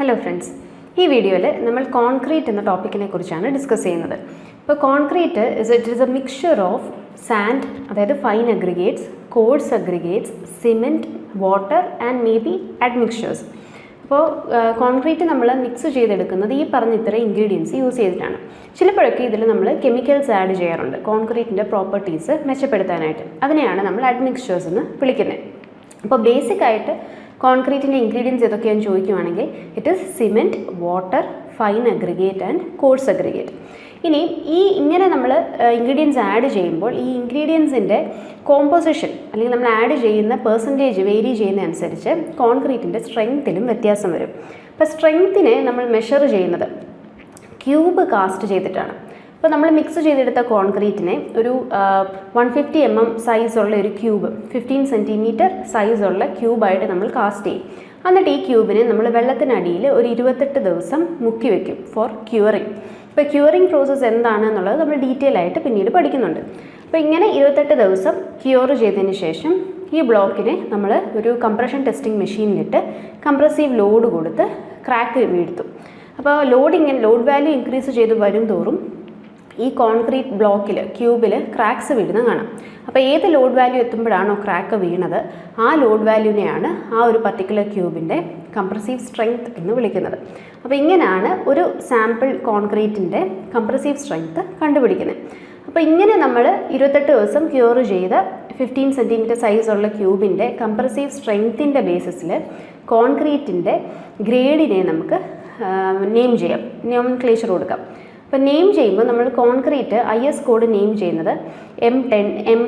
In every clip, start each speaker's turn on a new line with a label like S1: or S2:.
S1: Hello friends ഈ വീഡിയോയിൽ നമ്മൾ കോൺക്രീറ്റ് എന്ന ടോപ്പിക്കിനെ കുറിച്ചാണ് ഡിസ്കസ് ചെയ്യുന്നത്. ഇപ്പോൾ concrete is it is a mixture of sand അതായത് fine aggregates coarse aggregates cement water and may be admixtures അപ്പോൾ കോൺക്രീറ്റ് നമ്മൾ മിക്സ് ചെയ്തെടുക്കുന്നത് ഈ പറഞ്ഞ ഇത്ര ഇൻഗ്രീഡിയൻസ് യൂസ് ചെയ്തിട്ടാണ്. ചിലപ്പോഴൊക്കെ ഇതിൽ നമ്മൾ കെമിക്കൽസ് ആഡ് ചെയ്യാറുണ്ട്. കോൺക്രീറ്റിന്റെ പ്രോപ്പർട്ടീസ് മെച്ചപ്പെടുത്താനായിട്ട്. അതിനെയാണ് നമ്മൾ അഡ്മിക്സ്ചേഴ്സ് എന്ന് വിളിക്കുന്നത്. അപ്പോൾ ബേസിക് ആയിട്ട് കോൺക്രീറ്റിന്റെ ഇൻഗ്രീഡിയൻസ് ഏതൊക്കെയാണെന്ന് ചോദിക്കുവാണെങ്കിൽ it is cement water fine aggregate and coarse aggregate ഇനി ഈ ഇങ്ങനെ നമ്മൾ ഇൻഗ്രീഡിയൻസ് ആഡ് ചെയ്യുമ്പോൾ ഈ ഇൻഗ്രീഡിയൻസിന്റെ കോമ്പോസിഷൻ അല്ലെങ്കിൽ നമ്മൾ ആഡ് ചെയ്യുന്ന പെർസെന്റേജ് വേരി ചെയ്യുന്ന അനുസരിച്ച് കോൺക്രീറ്റിന്റെ സ്ട്രെങ്ത്തിലും വ്യത്യാസം വരും. അപ്പോൾ സ്ട്രെങ്ത്തിനെ നമ്മൾ മെഷർ ചെയ്യുന്നത് ക്യൂബ് കാസ്റ്റ് ചെയ്തിട്ടാണ്. അപ്പോൾ നമ്മൾ മിക്സ് ചെയ്തെടുത്ത കോൺക്രീറ്റിനെ ഒരു വൺ ഫിഫ്റ്റി എം എം സൈസുള്ള ഒരു ക്യൂബ് ഫിഫ്റ്റീൻ സെന്റിമീറ്റർ സൈസുള്ള ക്യൂബായിട്ട് നമ്മൾ കാസ്റ്റ് ചെയ്യും. എന്നിട്ട് ഈ ക്യൂബിനെ നമ്മൾ വെള്ളത്തിനടിയിൽ ഒരു ഇരുപത്തെട്ട് ദിവസം മുക്കി വെക്കും ഫോർ ക്യൂറിങ് ഇപ്പോൾ ക്യൂറിങ് പ്രോസസ്സ് എന്താണ് എന്നുള്ളത് നമ്മൾ ഡീറ്റെയിൽ ആയിട്ട് പിന്നീട് പഠിക്കുന്നുണ്ട്. അപ്പോൾ ഇങ്ങനെ ഇരുപത്തെട്ട് ദിവസം ക്യൂർ ചെയ്തതിന് ശേഷം ഈ ബ്ലോക്കിനെ നമ്മൾ ഒരു കംപ്രഷൻ ടെസ്റ്റിംഗ് മെഷീനിലിട്ട് കംപ്രസീവ് ലോഡ് കൊടുത്ത് ക്രാക്ക് വീഴ്ത്തും. അപ്പോൾ ലോഡ് ഇങ്ങനെ ലോഡ് വാല്യൂ ഇൻക്രീസ് ചെയ്ത് വരും തോറും ഈ കോൺക്രീറ്റ് ബ്ലോക്കിൽ ക്യൂബിൽ ക്രാക്സ് വീഴുന്ന കാണാം. അപ്പോൾ ഏത് ലോഡ് വാല്യൂ എത്തുമ്പോഴാണോ ക്രാക്ക് വീണത് ആ ലോഡ് വാല്യൂവിനെയാണ് ആ ഒരു പർട്ടിക്കുലർ ക്യൂബിന്റെ കംപ്രസീവ് സ്ട്രെങ്ത് എന്ന് വിളിക്കുന്നത്. അപ്പോൾ ഇങ്ങനെയാണ് ഒരു സാമ്പിൾ കോൺക്രീറ്റിന്റെ കംപ്രസീവ് സ്ട്രെങ്ത് കണ്ടുപിടിക്കുന്നത്. അപ്പോൾ ഇങ്ങനെ നമ്മൾ ഇരുപത്തെട്ട് ദിവസം ക്യൂർ ചെയ്ത് ഫിഫ്റ്റീൻ സെന്റിമീറ്റർ സൈസുള്ള ക്യൂബിന്റെ കംപ്രസീവ് സ്ട്രെങ്ത്തിന്റെ ബേസിസിൽ കോൺക്രീറ്റിന്റെ ഗ്രേഡിനെ നമുക്ക് നെയിം ചെയ്യാം. നോമിൻ ക്ലേച്ചർ കൊടുക്കാം. അപ്പോൾ നെയിം ചെയ്യുമ്പോൾ നമ്മൾ concrete I S code name ചെയ്യുന്നത് M ten M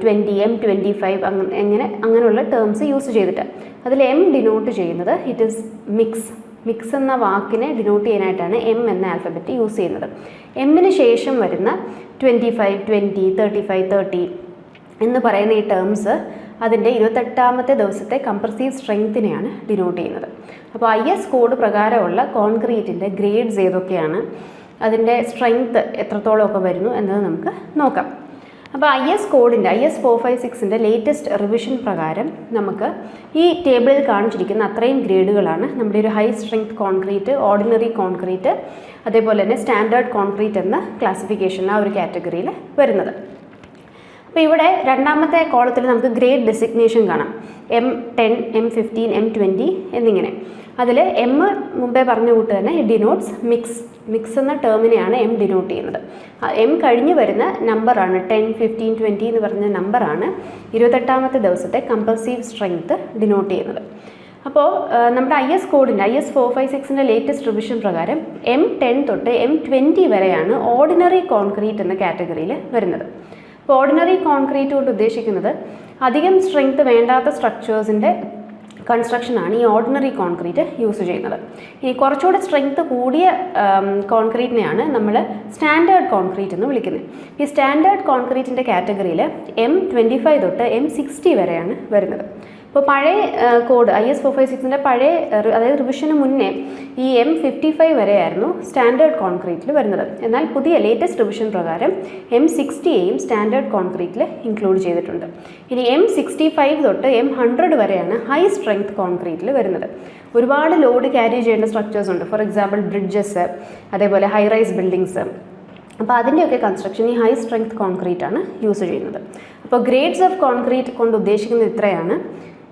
S1: twenty M twenty five അങ്ങനെ എങ്ങനെ അങ്ങനെയുള്ള ടേംസ് യൂസ് ചെയ്തിട്ട്. അതിൽ എം ഡിനോട്ട് ചെയ്യുന്നത് ഇറ്റ് ഇസ് മിക്സ് മിക്സ് എന്ന വാക്കിനെ ഡിനോട്ട് ചെയ്യാനായിട്ടാണ് എം എന്ന ആൽഫബറ്റ് യൂസ് ചെയ്യുന്നത്. എമ്മിന് ശേഷം വരുന്ന twenty five twenty thirty five thirty എന്ന് പറയുന്ന ഈ ടേംസ് അതിന്റെ ഇരുപത്തെട്ടാമത്തെ ദിവസത്തെ കംപ്രസീവ് സ്ട്രെങ്ത്തിനെയാണ് ഡിനോട്ട് ചെയ്യുന്നത്. അപ്പോൾ ഐ എസ് കോഡ് പ്രകാരമുള്ള കോൺക്രീറ്റിന്റെ ഗ്രേഡ്സ് ഏതൊക്കെയാണ്? അതിന്റെ സ്ട്രെങ്ത് എത്രത്തോളമൊക്കെ വരുന്നു എന്നത് നമുക്ക് നോക്കാം. അപ്പോൾ ഐ എസ് കോഡിന്റെ ഐ എസ് ഫോർ ഫൈവ് സിക്സിന്റെ ലേറ്റസ്റ്റ് റിവിഷൻ പ്രകാരം നമുക്ക് ഈ ടേബിളിൽ കാണിച്ചിരിക്കുന്ന അത്രയും ഗ്രേഡുകളാണ് നമ്മുടെ ഒരു high strength concrete ordinary concrete അതേപോലെ തന്നെ സ്റ്റാൻഡേർഡ് കോൺക്രീറ്റ് എന്ന ക്ലാസിഫിക്കേഷൻ ആ ഒരു കാറ്റഗറിയിൽ വരുന്നത്. അപ്പോൾ ഇവിടെ രണ്ടാമത്തെ കോളത്തിൽ നമുക്ക് ഗ്രേഡ് ഡെസിഗ്നേഷൻ കാണാം. M ten M fifteen M twenty എന്നിങ്ങനെ. അതിൽ എം മുമ്പേ പറഞ്ഞ കൂട്ട് തന്നെ ഡിനോട്ട്സ് മിക്സ് മിക്സ് എന്ന ടേമിനെയാണ് എം ഡിനോട്ട് ചെയ്യുന്നത്. എം കഴിഞ്ഞ് വരുന്ന നമ്പറാണ് ടെൻ ഫിഫ്റ്റീൻ ട്വന്റി എന്ന് പറഞ്ഞ നമ്പറാണ് ഇരുപത്തെട്ടാമത്തെ ദിവസത്തെ കമ്പൾസീവ് സ്ട്രെങ്ത്ത് ഡിനോട്ട് ചെയ്യുന്നത്. അപ്പോൾ നമ്മുടെ ഐ എസ് കോഡിന്റെ ഐ എസ് ഫോർ ഫൈവ് സിക്സിന്റെ ലേറ്റസ്റ്റ് റിവിഷൻ പ്രകാരം എം ടെൻ തൊട്ട് എം ട്വന്റി വരെയാണ് ഓർഡിനറി കോൺക്രീറ്റ് എന്ന കാറ്റഗറിയിൽ വരുന്നത്. ഓർഡിനറി കോൺക്രീറ്റ് കൊണ്ട് ഉദ്ദേശിക്കുന്നത് അധികം സ്ട്രെങ്ത് വേണ്ടാത്ത സ്ട്രക്ചേഴ്സിന്റെ കൺസ്ട്രക്ഷനാണ് ഈ ഓർഡിനറി കോൺക്രീറ്റ് യൂസ് ചെയ്യുന്നത്. ഈ കുറച്ചുകൂടെ സ്ട്രെങ്ത് കൂടിയ കോൺക്രീറ്റിനെയാണ് നമ്മൾ സ്റ്റാൻഡേർഡ് കോൺക്രീറ്റ് എന്ന് വിളിക്കുന്നത്. ഈ സ്റ്റാൻഡേർഡ് കോൺക്രീറ്റിന്റെ കാറ്റഗറിയിൽ എം ട്വന്റി ഫൈവ് തൊട്ട് എം സിക്സ്റ്റി വരെയാണ് വരുന്നത്. ഇപ്പോൾ പഴയ code I S four five സിക്സിന്റെ പഴയ അതായത് റിവിഷന് മുന്നേ ഈ എം ഫിഫ്റ്റി ഫൈവ് വരെയായിരുന്നു സ്റ്റാൻഡേർഡ് കോൺക്രീറ്റിൽ വരുന്നത്. എന്നാൽ പുതിയ ലേറ്റസ്റ്റ് റിവിഷൻ പ്രകാരം എം സിക്സ്റ്റിയെയും സ്റ്റാൻഡേർഡ് കോൺക്രീറ്റിൽ ഇൻക്ലൂഡ് ചെയ്തിട്ടുണ്ട്. ഇനി എം സിക്സ്റ്റി ഫൈവ് തൊട്ട് എം ഹൺഡ്രഡ് വരെയാണ് ഹൈ സ്ട്രെങ്ത് കോൺക്രീറ്റിൽ വരുന്നത്. ഒരുപാട് ലോഡ് ക്യാരി ചെയ്യേണ്ട സ്ട്രക്ചേഴ്സ് ഉണ്ട്. ഫോർ എക്സാമ്പിൾ ബ്രിഡ്ജസ് അതേപോലെ ഹൈ റൈസ് ബിൽഡിങ്സ് അപ്പോൾ അതിന്റെയൊക്കെ കൺസ്ട്രക്ഷൻ ഈ ഹൈ സ്ട്രെങ്ത് കോൺക്രീറ്റ് ആണ് യൂസ് ചെയ്യുന്നത്. അപ്പോൾ ഗ്രേഡ്സ് ഓഫ് കോൺക്രീറ്റ് കൊണ്ട് ഉദ്ദേശിക്കുന്നത് ഇത്രയാണ്.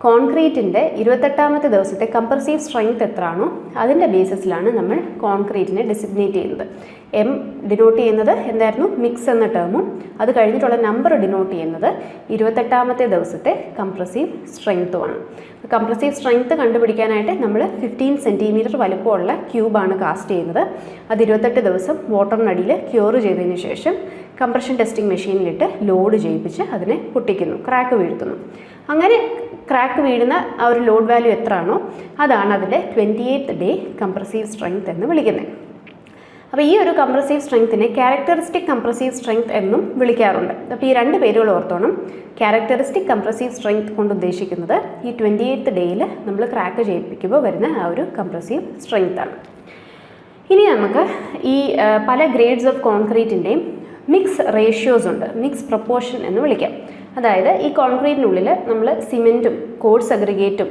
S1: കോൺക്രീറ്റിന്റെ ഇരുപത്തെട്ടാമത്തെ ദിവസത്തെ കംപ്രസീവ് സ്ട്രെങ്ത് എത്രയാണോ അതിന്റെ ബേസിസിലാണ് നമ്മൾ കോൺക്രീറ്റിനെ ഡെസിഗ്നേറ്റ് ചെയ്യുന്നത്. എം ഡിനോട്ട് ചെയ്യുന്നത് എന്തായിരുന്നു? മിക്സ് എന്ന ടേമും അത് കഴിഞ്ഞിട്ടുള്ള നമ്പർ ഡിനോട്ട് ചെയ്യുന്നത് ഇരുപത്തെട്ടാമത്തെ ദിവസത്തെ കംപ്രസീവ് സ്ട്രെങ്ത്തുമാണ് കംപ്രസീവ് സ്ട്രെങ്ത്ത് കണ്ടുപിടിക്കാനായിട്ട് നമ്മൾ ഫിഫ്റ്റീൻ സെന്റിമീറ്റർ വലുപ്പമുള്ള ക്യൂബാണ് കാസ്റ്റ് ചെയ്യുന്നത്. അത് ഇരുപത്തെട്ട് ദിവസം വാട്ടറിനടിയിൽ ക്യൂർ ചെയ്തതിന് ശേഷം കംപ്രഷൻ ടെസ്റ്റിംഗ് മെഷീനിലിട്ട് ലോഡ് ചെയ്യിപ്പിച്ച് അതിനെ പൊട്ടിക്കുന്നു ക്രാക്ക് വീഴ്ത്തുന്നു. അങ്ങനെ ക്രാക്ക് വീഴുന്ന ആ ഒരു ലോഡ് വാല്യൂ എത്രയാണോ അതാണ് അതിന്റെ twenty eighth day compressive strength എന്ന് വിളിക്കുന്നത്. അപ്പോൾ ഈ ഒരു കംപ്രസീവ് സ്ട്രെങ്ത്തിനെ ക്യാരക്ടറിസ്റ്റിക് കംപ്രസീവ് സ്ട്രെങ്ത് എന്നും വിളിക്കാറുണ്ട്. അപ്പോൾ ഈ രണ്ട് പേരുകൾ ഓർത്തോണം. ക്യാരക്ടറിസ്റ്റിക് കംപ്രസീവ് സ്ട്രെങ്ത് കൊണ്ട് ഉദ്ദേശിക്കുന്നത് ഈ ട്വന്റി എയ്ത്ത് ഡേയിൽ നമ്മൾ ക്രാക്ക് ചെയ്യിപ്പിക്കുമ്പോൾ വരുന്ന ആ ഒരു കംപ്രസീവ് സ്ട്രെങ്ത് ആണ്. ഇനി നമുക്ക് ഈ പല ഗ്രേഡ്സ് ഓഫ് കോൺക്രീറ്റിന്റെയും മിക്സ് റേഷ്യോസ് ഉണ്ട്. മിക്സ് പ്രപ്പോർഷൻ എന്ന് വിളിക്കാം. അതായത് ഈ കോൺക്രീറ്റിനുള്ളിൽ നമ്മൾ സിമെന്റും കോഴ്സ് അഗ്രിഗേറ്റും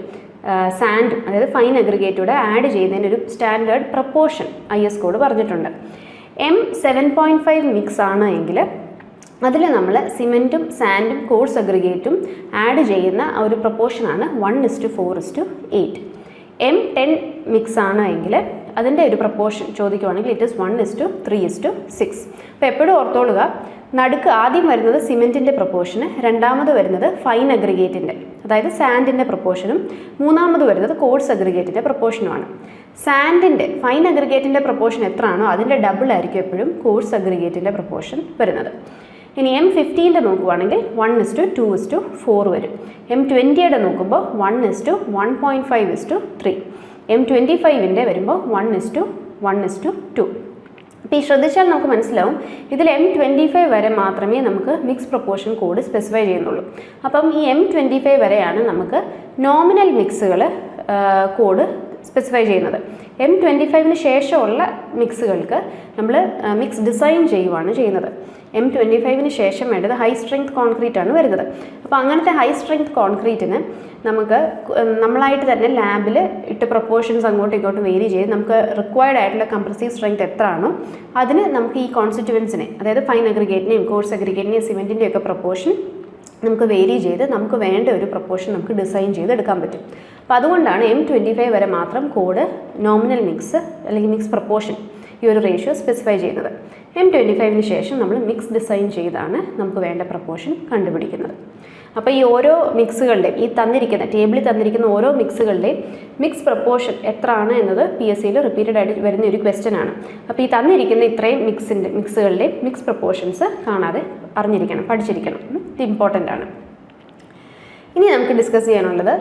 S1: സാൻഡും അതായത് ഫൈൻ അഗ്രിഗേറ്റൂടെ ആഡ് ചെയ്യുന്നതിന് ഒരു standard proportion I S code പറഞ്ഞിട്ടുണ്ട്. M seven point five mix ആണ് എങ്കിൽ അതിൽ നമ്മൾ സിമെന്റും സാൻഡും കോഴ്സ് അഗ്രിഗേറ്റും ആഡ് ചെയ്യുന്ന ഒരു പ്രപ്പോർഷനാണ് one is two four is two eight M ten mix ആണ് എങ്കിൽ അതിന്റെ ഒരു proportion ചോദിക്കുവാണെങ്കിൽ it is one is two three is two six അപ്പോൾ എപ്പോഴും ഓർത്തോളുക നടുക്ക് ആദ്യം വരുന്നത് സിമെന്റിന്റെ പ്രപ്പോർഷന് രണ്ടാമത് വരുന്നത് ഫൈൻ അഗ്രിഗേറ്റിന്റെ അതായത് സാൻഡിന്റെ പ്രപ്പോർഷനും മൂന്നാമത് വരുന്നത് കോഴ്സ് അഗ്രിഗേറ്റിന്റെ പ്രപ്പോർഷനുമാണ് സാൻഡിന്റെ ഫൈൻ അഗ്രിഗേറ്റിന്റെ പ്രപ്പോർഷൻ എത്രയാണോ അതിന്റെ ഡബിൾ ആയിരിക്കും എപ്പോഴും കോഴ്സ് അഗ്രിഗേറ്റിന്റെ പ്രപ്പോർഷൻ വരുന്നത്. ഇനി എം ഫിഫ്റ്റീന്റെ നോക്കുവാണെങ്കിൽ one is two two is two four വരും. എം ട്വന്റിയുടെ നോക്കുമ്പോൾ one is two one point five is two three M twenty ഫൈവിന്റെ വരുമ്പോൾ one is two one is two two അപ്പോൾ ഈ ശ്രദ്ധിച്ചാൽ നമുക്ക് മനസ്സിലാവും. ഇതിൽ എം ട്വന്റി ഫൈവ് വരെ മാത്രമേ നമുക്ക് മിക്സ് പ്രൊപ്പോർഷൻ കോഡ് സ്പെസിഫൈ ചെയ്യുന്നുള്ളൂ. അപ്പം ഈ എം ട്വന്റി ഫൈവ് വരെയാണ് നമുക്ക് നോമിനൽ മിക്സുകൾ കോഡ് സ്പെസിഫൈ ചെയ്യുന്നത്. എം ട്വന്റി ഫൈവിന് ശേഷമുള്ള മിക്സുകൾക്ക് നമ്മൾ മിക്സ് ഡിസൈൻ ചെയ്യുവാണ് ചെയ്യുന്നത്. എം ട്വന്റി ഫൈവിന് ശേഷം വേണ്ടത് ഹൈ സ്ട്രെങ്ത് കോൺക്രീറ്റ് ആണ് വരുന്നത്. അപ്പോൾ അങ്ങനത്തെ ഹൈ സ്ട്രെങ്ത് കോൺക്രീറ്റിന് നമുക്ക് നമ്മളായിട്ട് തന്നെ ലാബിൽ ഇട്ട് പ്രപ്പോർഷൻസ് അങ്ങോട്ടും ഇങ്ങോട്ടും വേരി ചെയ്ത് നമുക്ക് റിക്വയർഡ് ആയിട്ടുള്ള കംപ്രസീവ് സ്ട്രെങ്ത് എത്ര ആണോ അതിന് നമുക്ക് ഈ കോൺസ്റ്റിറ്റുവൻസിനെ അതായത് ഫൈൻ അഗ്രിഗേറ്റിനെയും കോഴ്സ് അഗ്രിഗേറ്റിനെയും സിമെന്റിന്റെയൊക്കെ പ്രപ്പോർഷൻ നമുക്ക് വേരി ചെയ്ത് നമുക്ക് വേണ്ട ഒരു പ്രപ്പോർഷൻ നമുക്ക് ഡിസൈൻ ചെയ്ത് എടുക്കാൻ പറ്റും. അപ്പോൾ അതുകൊണ്ടാണ് എം ട്വന്റി ഫൈവ് വരെ മാത്രം കോഡ് നോമിനൽ മിക്സ് അല്ലെങ്കിൽ മിക്സ് പ്രപ്പോർഷൻ ഈ ഒരു റേഷ്യോ സ്പെസിഫൈ ചെയ്യുന്നത്. എം ട്വന്റി ഫൈവിന് ശേഷം നമ്മൾ മിക്സ് ഡിസൈൻ ചെയ്താണ് നമുക്ക് വേണ്ട പ്രപ്പോർഷൻ കണ്ടുപിടിക്കുന്നത്. അപ്പോൾ ഈ ഓരോ മിക്സുകളുടെയും ഈ തന്നിരിക്കുന്ന ടേബിളിൽ തന്നിരിക്കുന്ന ഓരോ മിക്സുകളുടെയും മിക്സ് പ്രപ്പോർഷൻ എത്ര ആണ് എന്നത് പി എസ് സിയിൽ റിപ്പീറ്റഡ് ആയിട്ട് വരുന്ന ഒരു ക്വസ്റ്റ്യൻ ആണ്. അപ്പോൾ ഈ തന്നിരിക്കുന്ന ഇത്രയും മിക്സിന്റെ മിക്സുകളുടെയും മിക്സ് പ്രപ്പോർഷൻസ് കാണാതെ അറിഞ്ഞിരിക്കണം പഠിച്ചിരിക്കണം. ഇത് ഇമ്പോർട്ടന്റ് ആണ്. ഇനി നമുക്ക് ഡിസ്കസ് ചെയ്യാനുള്ളത്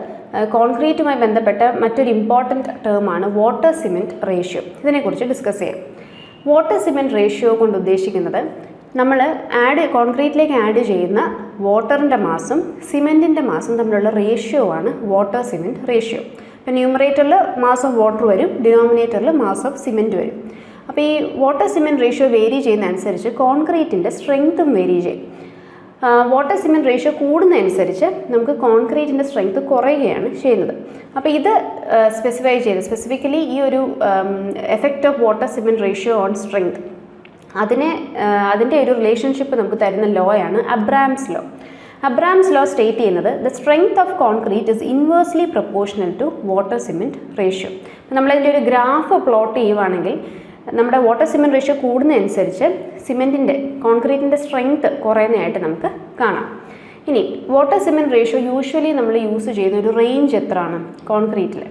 S1: കോൺക്രീറ്റുമായി ബന്ധപ്പെട്ട മറ്റൊരു ഇമ്പോർട്ടന്റ് ടേമാണ് വാട്ടർ സിമെന്റ് റേഷ്യോ ഇതിനെക്കുറിച്ച് ഡിസ്കസ് ചെയ്യാം. വാട്ടർ സിമെന്റ് റേഷ്യോ കൊണ്ട് ഉദ്ദേശിക്കുന്നത് നമ്മൾ ആഡ് കോൺക്രീറ്റിലേക്ക് ആഡ് ചെയ്യുന്ന വാട്ടറിന്റെ മാസും സിമെന്റിന്റെ മാസും തമ്മിലുള്ള റേഷ്യോ ആണ് വാട്ടർ സിമെന്റ് റേഷ്യോ ഇപ്പോൾ ന്യൂമറേറ്ററിൽ മാസ് ഓഫ് വാട്ടർ വരും ഡിനോമിനേറ്ററിൽ മാസ് ഓഫ് സിമെന്റ് വരും. അപ്പോൾ ഈ വാട്ടർ സിമെന്റ് റേഷ്യോ വേരി ചെയ്യുന്ന അനുസരിച്ച് കോൺക്രീറ്റിന്റെ സ്ട്രെങ്ത്തും വേരി ചെയ്യും. വാട്ടർ സിമെന്റ് റേഷ്യോ കൂടുന്നതനുസരിച്ച് നമുക്ക് കോൺക്രീറ്റിന്റെ സ്ട്രെങ്ത് കുറയുകയാണ് ചെയ്യുന്നത്. അപ്പോൾ ഇത് സ്പെസിഫൈ ചെയ്ത് സ്പെസിഫിക്കലി ഈ ഒരു effect of water cement ratio on strength അതിനെ അതിന്റെ ഒരു റിലേഷൻഷിപ്പ് നമുക്ക് തരുന്ന ലോയാണ് Abrams law Abrams law state ചെയ്യുന്നത് the strength of concrete is inversely proportional to water cement ratio നമ്മളതിന്റെ ഒരു ഗ്രാഫ് പ്ലോട്ട് ചെയ്യുവാണെങ്കിൽ നമ്മുടെ വാട്ടർ സിമെന്റ് റേഷ്യോ കൂടുന്നതനുസരിച്ച് സിമെന്റിന്റെ കോൺക്രീറ്റിന്റെ സ്ട്രെങ്ത് കുറയുന്നതായിട്ട് നമുക്ക് കാണാം. ഇനി വാട്ടർ സിമെന്റ് റേഷ്യോ യൂഷ്വലി നമ്മൾ യൂസ് ചെയ്യുന്ന ഒരു റേഞ്ച് എത്രയാണ്? കോൺക്രീറ്റിൽ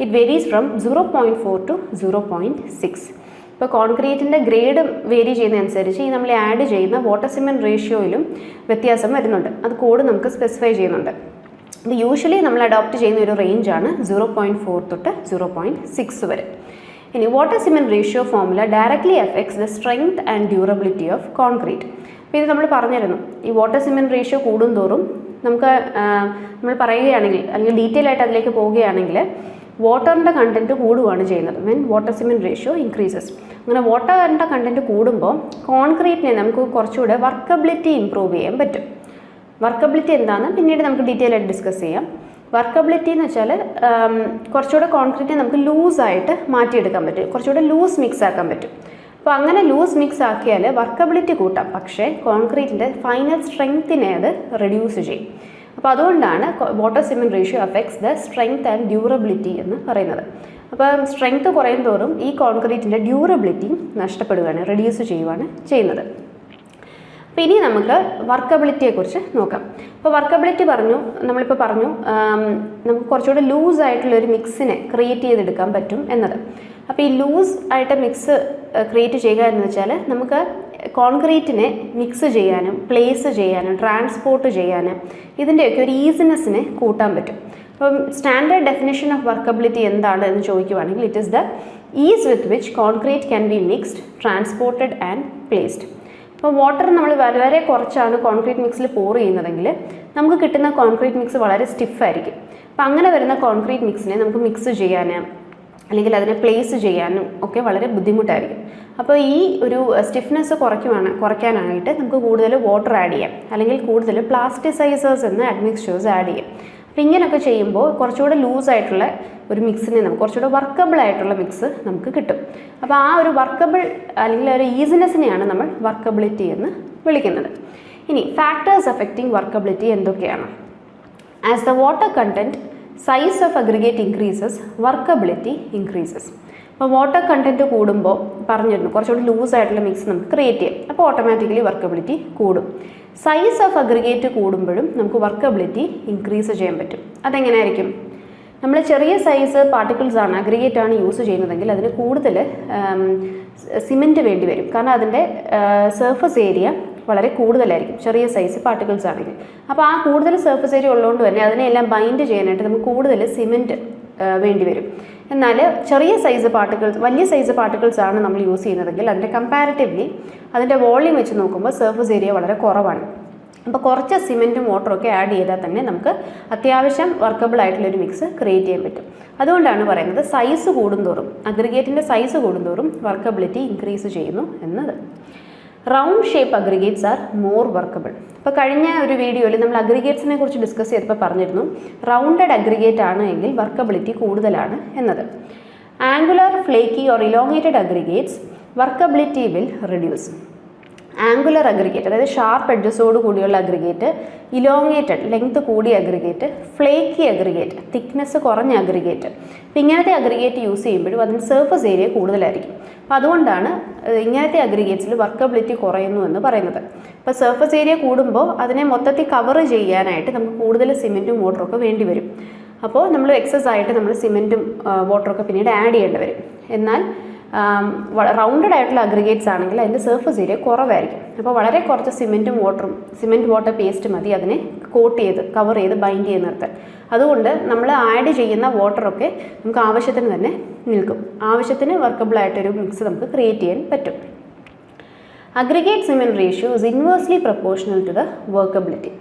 S1: it varies from zero point four to zero point six ഇപ്പോൾ കോൺക്രീറ്റിന്റെ ഗ്രേഡ് വേരി ചെയ്യുന്നതനുസരിച്ച് ഈ നമ്മൾ ആഡ് ചെയ്യുന്ന വാട്ടർ സിമെന്റ് റേഷ്യോയിലും വ്യത്യാസം വരുന്നുണ്ട്. അത് കോഡ് നമുക്ക് സ്പെസിഫൈ ചെയ്യുന്നുണ്ട്. ഇത് യൂഷ്വലി നമ്മൾ അഡോപ്റ്റ് ചെയ്യുന്ന ഒരു റേഞ്ചാണ് സീറോ പോയിന്റ് ഫോർ തൊട്ട് സീറോ പോയിന്റ് സിക്സ് വരെ. ഇനി water cement ratio formula directly effects the strength and durability of concrete അപ്പോൾ ഇത് നമ്മൾ പറഞ്ഞിരുന്നു. ഈ വാട്ടർ സിമെന്റ് റേഷ്യോ കൂടുന്തോറും നമുക്ക് നമ്മൾ പറയുകയാണെങ്കിൽ അല്ലെങ്കിൽ ഡീറ്റെയിൽ ആയിട്ട് അതിലേക്ക് പോവുകയാണെങ്കിൽ വാട്ടറിന്റെ കണ്ടന്റ് കൂടുകയാണ് ചെയ്യുന്നത്. Mean water cement ratio increases അങ്ങനെ വാട്ടറിന്റെ കണ്ടന്റ് കൂടുമ്പോൾ കോൺക്രീറ്റിനെ നമുക്ക് കുറച്ചുകൂടെ വർക്കബിലിറ്റി ഇമ്പ്രൂവ് ചെയ്യാൻ പറ്റും. വർക്കബിലിറ്റി എന്താണ് പിന്നീട് നമുക്ക് ഡീറ്റെയിൽ ആയിട്ട് ഡിസ്കസ് ചെയ്യാം. വർക്കബിലിറ്റി എന്ന് വെച്ചാൽ കുറച്ചുകൂടെ കോൺക്രീറ്റിനെ നമുക്ക് ലൂസായിട്ട് മാറ്റിയെടുക്കാൻ പറ്റും. കുറച്ചുകൂടെ ലൂസ് മിക്സ് ആക്കാൻ പറ്റും. അപ്പോൾ അങ്ങനെ ലൂസ് മിക്സ് ആക്കിയാൽ വർക്കബിലിറ്റി കൂട്ടാം. പക്ഷേ കോൺക്രീറ്റിന്റെ ഫൈനൽ സ്ട്രെങ്ത്തിനെ അത് റെഡ്യൂസ് ചെയ്യും. അപ്പോൾ അതുകൊണ്ടാണ് water cement ratio affects the strength and durability എന്ന് പറയുന്നത്. അപ്പം സ്ട്രെങ്ത് കുറയും തോറും ഈ കോൺക്രീറ്റിന്റെ ഡ്യൂറബിലിറ്റി നഷ്ടപ്പെടുകയാണ് റെഡ്യൂസ് ചെയ്യുവാണ് ചെയ്യുന്നത്. അപ്പോൾ ഇനി നമുക്ക് വർക്കബിലിറ്റിയെക്കുറിച്ച് നോക്കാം. അപ്പോൾ വർക്കബിലിറ്റി പറഞ്ഞു നമ്മളിപ്പോൾ പറഞ്ഞു നമുക്ക് കുറച്ചുകൂടെ ലൂസ് ആയിട്ടുള്ള ഒരു മിക്സിനെ ക്രിയേറ്റ് ചെയ്തെടുക്കാൻ പറ്റും എന്നത്. അപ്പോൾ ഈ ലൂസ് ആയിട്ട് മിക്സ് ക്രിയേറ്റ് ചെയ്യുക എന്ന് വെച്ചാൽ നമുക്ക് കോൺക്രീറ്റിനെ മിക്സ് ചെയ്യാനും പ്ലേസ് ചെയ്യാനും ട്രാൻസ്പോർട്ട് ചെയ്യാനും ഇതിന്റെയൊക്കെ ഒരു ഈസിനെസ്സിനെ കൂട്ടാൻ പറ്റും. അപ്പം സ്റ്റാൻഡേർഡ് ഡെഫിനേഷൻ ഓഫ് വർക്കബിലിറ്റി എന്താണ് എന്ന് ചോദിക്കുവാണെങ്കിൽ it is the ease with which concrete can be mixed transported and placed അപ്പോൾ വാട്ടർ നമ്മൾ വളരെ കുറച്ചാണ് കോൺക്രീറ്റ് മിക്സിൽ പോർ ചെയ്യുന്നതെങ്കിൽ നമുക്ക് കിട്ടുന്ന കോൺക്രീറ്റ് മിക്സ് വളരെ സ്റ്റിഫായിരിക്കും അപ്പോൾ അങ്ങനെ വരുന്ന കോൺക്രീറ്റ് മിക്സിനെ നമുക്ക് മിക്സ് ചെയ്യാനും അല്ലെങ്കിൽ അതിനെ പ്ലേസ് ചെയ്യാനും ഒക്കെ വളരെ ബുദ്ധിമുട്ടായിരിക്കും. അപ്പോൾ ഈ ഒരു സ്റ്റിഫ്നെസ് കുറയ്ക്കുവാണ് കുറയ്ക്കാനായിട്ട് നമുക്ക് കൂടുതൽ വാട്ടർ ആഡ് ചെയ്യാം. അല്ലെങ്കിൽ കൂടുതൽ പ്ലാസ്റ്റിസൈസേഴ്സ് എന്ന അഡ്മിക്സ്ചേഴ്സ് ആഡ് ചെയ്യാം. അപ്പം ഇങ്ങനെയൊക്കെ ചെയ്യുമ്പോൾ കുറച്ചുകൂടെ ലൂസായിട്ടുള്ള ഒരു മിക്സിനെ നമുക്ക് കുറച്ചുകൂടെ വർക്കബിൾ ആയിട്ടുള്ള മിക്സ് നമുക്ക് കിട്ടും. അപ്പോൾ ആ ഒരു വർക്കബിൾ അല്ലെങ്കിൽ ഒരു ഈസിനെസ്സിനെയാണ് നമ്മൾ വർക്കബിലിറ്റി എന്ന് വിളിക്കുന്നത്. ഇനി ഫാക്ടേഴ്സ് അഫക്റ്റിംഗ് വർക്കബിലിറ്റി എന്തൊക്കെയാണ്? As the water content size of aggregate increases workability increases അപ്പോൾ വാട്ടർ കണ്ടന്റ് കൂടുമ്പോൾ പറഞ്ഞിരുന്നു കുറച്ചുകൂടി ലൂസ് ആയിട്ടുള്ള മിക്സ് നമുക്ക് ക്രിയേറ്റ് ചെയ്യാം. അപ്പോൾ ഓട്ടോമാറ്റിക്കലി വർക്കബിലിറ്റി കൂടും. സൈസ് ഓഫ് അഗ്രിഗേറ്റ് കൂടുമ്പോഴും നമുക്ക് വർക്കബിലിറ്റി ഇൻക്രീസ് ചെയ്യാൻ പറ്റും. അതെങ്ങനെയായിരിക്കും? നമ്മൾ ചെറിയ സൈസ് പാർട്ടിക്കിൾസ് ആണ് അഗ്രിഗേറ്റ് ആണ് യൂസ് ചെയ്യുന്നതെങ്കിൽ അതിന് കൂടുതൽ സിമെന്റ് വേണ്ടി വരും. കാരണം അതിന്റെ സർഫസ് ഏരിയ വളരെ കൂടുതലായിരിക്കും ചെറിയ സൈസ് പാർട്ടിക്കിൾസ് ആണെങ്കിൽ. അപ്പോൾ ആ കൂടുതൽ സർഫസ് ഏരിയ ഉള്ളതുകൊണ്ട് തന്നെ അതിനെല്ലാം ബൈൻഡ് ചെയ്യാനായിട്ട് നമുക്ക് കൂടുതൽ സിമെന്റ് വേണ്ടി വരും. എന്നാൽ ചെറിയ സൈസ് പാർട്ടിക്കിൾസ് വലിയ സൈസ് പാർട്ടിക്കിൾസ് ആണ് നമ്മൾ യൂസ് ചെയ്യുന്നതെങ്കിൽ അതിന്റെ കമ്പാരിറ്റീവ്ലി അതിന്റെ വോളിയം വെച്ച് നോക്കുമ്പോൾ സർഫസ് ഏരിയ വളരെ കുറവാണ്. അപ്പോൾ കുറച്ച് സിമെന്റും ഒക്കെ ആഡ് ചെയ്താൽ തന്നെ നമുക്ക് അത്യാവശ്യം വർക്കബിൾ ആയിട്ടുള്ളൊരു മിക്സ് ക്രിയേറ്റ് ചെയ്യാൻ പറ്റും. അതുകൊണ്ടാണ് പറയുന്നത് സൈസ് കൂടുന്തോറും അഗ്രിഗേറ്റിന്റെ സൈസ് കൂടുന്തോറും വർക്കബിലിറ്റി ഇൻക്രീസ് ചെയ്യുന്നു എന്നത്. Round shape aggregates are more workable. ഇപ്പോൾ കഴിഞ്ഞ ഒരു വീഡിയോയിൽ നമ്മൾ അഗ്രിഗേറ്റ്സിനെ കുറിച്ച് ഡിസ്കസ് ചെയ്തപ്പോൾ പറഞ്ഞിരുന്നു റൗണ്ടഡ് അഗ്രിഗേറ്റ് ആണ് എങ്കിൽ വർക്കബിലിറ്റി കൂടുതലാണ് എന്നത്. Angular flaky or elongated aggregates workability will reduce. Angular aggregate അതായത് ഷാർപ്പ് എഡ്ജസോട് കൂടിയുള്ള അഗ്രിഗേറ്റ് ഇലോങ്ങേറ്റഡ് ലെങ്ത് കൂടിയ അഗ്രിഗേറ്റ് ഫ്ലേക്കി അഗ്രിഗേറ്റ് തിക്നെസ് കുറഞ്ഞ അഗ്രിഗേറ്റ് അപ്പം ഇങ്ങനത്തെ അഗ്രിഗേറ്റ് യൂസ് ചെയ്യുമ്പോഴും അതിന് സർഫസ് ഏരിയ കൂടുതലായിരിക്കും. അപ്പോൾ അതുകൊണ്ടാണ് ഇങ്ങനത്തെ അഗ്രിഗേറ്റ്സിൽ വർക്കബിലിറ്റി കുറയുന്നു എന്ന് പറയുന്നത്. അപ്പോൾ സർഫസ് ഏരിയ കൂടുമ്പോൾ അതിനെ മൊത്തത്തിൽ കവർ ചെയ്യാനായിട്ട് നമുക്ക് കൂടുതൽ സിമെന്റും വാട്ടറും ഒക്കെ വേണ്ടി വരും. അപ്പോൾ നമ്മൾ എക്സസ് ആയിട്ട് നമ്മൾ സിമെന്റും വാട്ടറൊക്കെ പിന്നീട് ആഡ് ചെയ്യേണ്ടി വരും. എന്നാൽ റൗണ്ടഡ് ആയിട്ടുള്ള അഗ്രിഗേറ്റ്സ് ആണെങ്കിൽ അതിന്റെ സർഫസ് ഏരിയ കുറവായിരിക്കും. അപ്പോൾ വളരെ കുറച്ച് സിമെന്റും വാട്ടറും സിമെന്റ് വാട്ടർ പേസ്റ്റ് മതി അതിനെ കോട്ട് ചെയ്ത് കവർ ചെയ്ത് ബൈൻഡ് ചെയ്ത് നിർത്താൻ. അതുകൊണ്ട് നമ്മൾ ആഡ് ചെയ്യുന്ന വാട്ടറൊക്കെ നമുക്ക് ആവശ്യത്തിന് തന്നെ നിൽക്കും. ആവശ്യത്തിന് വർക്കബിൾ ആയിട്ടൊരു മിക്സ് നമുക്ക് ക്രിയേറ്റ് ചെയ്യാൻ പറ്റും. Aggregate cement ratio is inversely proportional to the workability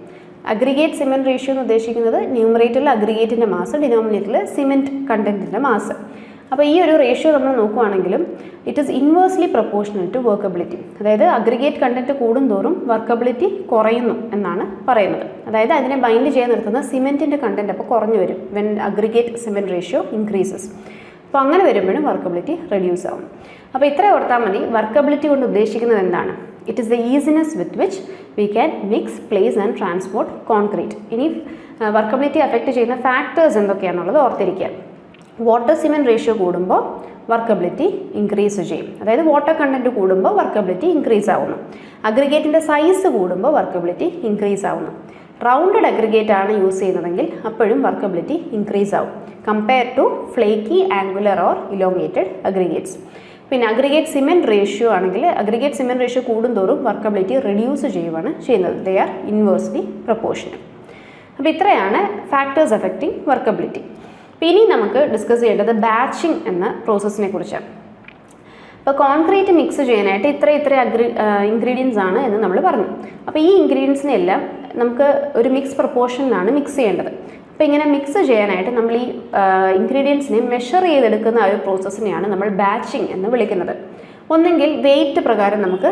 S1: aggregate cement ratio എന്ന് ഉദ്ദേശിക്കുന്നത് ന്യൂമറേറ്ററിൽ അഗ്രിഗേറ്റിന്റെ മാസ് ഡിനോമിനേറ്ററിൽ സിമെന്റ് കണ്ടന്റിന്റെ മാസ് അപ്പോൾ ഈ ഒരു റേഷ്യോ നമ്മൾ നോക്കുവാണെങ്കിലും it is inversely proportional to workability അതായത് അഗ്രിഗേറ്റ് കണ്ടന്റ് കൂടുന്തോറും വർക്കബിലിറ്റി കുറയുന്നു എന്നാണ് പറയുന്നത്. അതായത് അതിനെ ബൈൻഡ് ചെയ്യാൻ നിർത്തുന്ന സിമെന്റിന്റെ കണ്ടന്റ് അപ്പോൾ കുറഞ്ഞു വരും when aggregate cement ratio increases അപ്പോൾ അങ്ങനെ വരുമ്പോഴും വർക്കബിലിറ്റി റെഡ്യൂസ് ആവും. അപ്പോൾ ഇത്ര ഓർത്താൽ മതി. വർക്കബിലിറ്റി കൊണ്ട് ഉദ്ദേശിക്കുന്നത് എന്താണ്? It is the easiness with which we can mix place and transport concrete ഇനി വർക്കബിലിറ്റി അഫക്റ്റ് ചെയ്യുന്ന ഫാക്ടേഴ്സ് എന്തൊക്കെയാണെന്നുള്ളത് ഓർത്തിരിക്കുക. വാട്ടർ സിമെന്റ് റേഷ്യോ കൂടുമ്പോൾ വർക്കബിലിറ്റി ഇൻക്രീസ് ചെയ്യും. അതായത് വാട്ടർ കണ്ടന്റ് കൂടുമ്പോൾ വർക്കബിലിറ്റി ഇൻക്രീസ് ആവുന്നു. അഗ്രിഗേറ്റിന്റെ സൈസ് കൂടുമ്പോൾ വർക്കബിലിറ്റി ഇൻക്രീസ് ആവുന്നു. റൗണ്ടഡ് അഗ്രിഗേറ്റ് ആണ് യൂസ് ചെയ്യുന്നതെങ്കിൽ അപ്പോഴും വർക്കബിലിറ്റി ഇൻക്രീസ് ആവും. Compare to flaky angular or elongated aggregates പിന്നെ അഗ്രിഗേറ്റ് സിമെന്റ് റേഷ്യോ ആണെങ്കിൽ അഗ്രിഗേറ്റ് സിമെന്റ് റേഷ്യോ കൂടുന്തോറും വർക്കബിലിറ്റി റിഡ്യൂസ് ചെയ്യുവാണ് ചെയ്യുന്നത്. ദേ ആർ ഇൻവേഴ്സ്ലി പ്രപ്പോർഷൻ അപ്പോൾ ഇത്രയാണ് ഫാക്ടേഴ്സ് അഫക്റ്റിംഗ് വർക്കബിലിറ്റി ഇനി നമുക്ക് ഡിസ്കസ് ചെയ്യേണ്ടത് ബാച്ചിങ് എന്ന പ്രോസസ്സിനെ കുറിച്ച്. ഇപ്പോൾ കോൺക്രീറ്റ് മിക്സ് ചെയ്യാനായിട്ട് ഇത്ര ഇത്ര അഗ്രി ഇൻഗ്രീഡിയൻസ് ആണ് എന്ന് നമ്മൾ പറഞ്ഞു. അപ്പോൾ ഈ ഇൻഗ്രീഡിയൻസിനെല്ലാം നമുക്ക് ഒരു മിക്സ് പ്രപ്പോർഷനിലാണ് മിക്സ് ചെയ്യേണ്ടത്. അപ്പോൾ ഇങ്ങനെ മിക്സ് ചെയ്യാനായിട്ട് നമ്മൾ ഈ ഇൻഗ്രീഡിയൻസിനെ മെഷർ ചെയ്തെടുക്കുന്ന ഒരു പ്രോസസ്സിനെയാണ് നമ്മൾ ബാച്ചിങ് എന്ന് വിളിക്കുന്നത്. ഒന്നെങ്കിൽ വെയിറ്റ് പ്രകാരം നമുക്ക്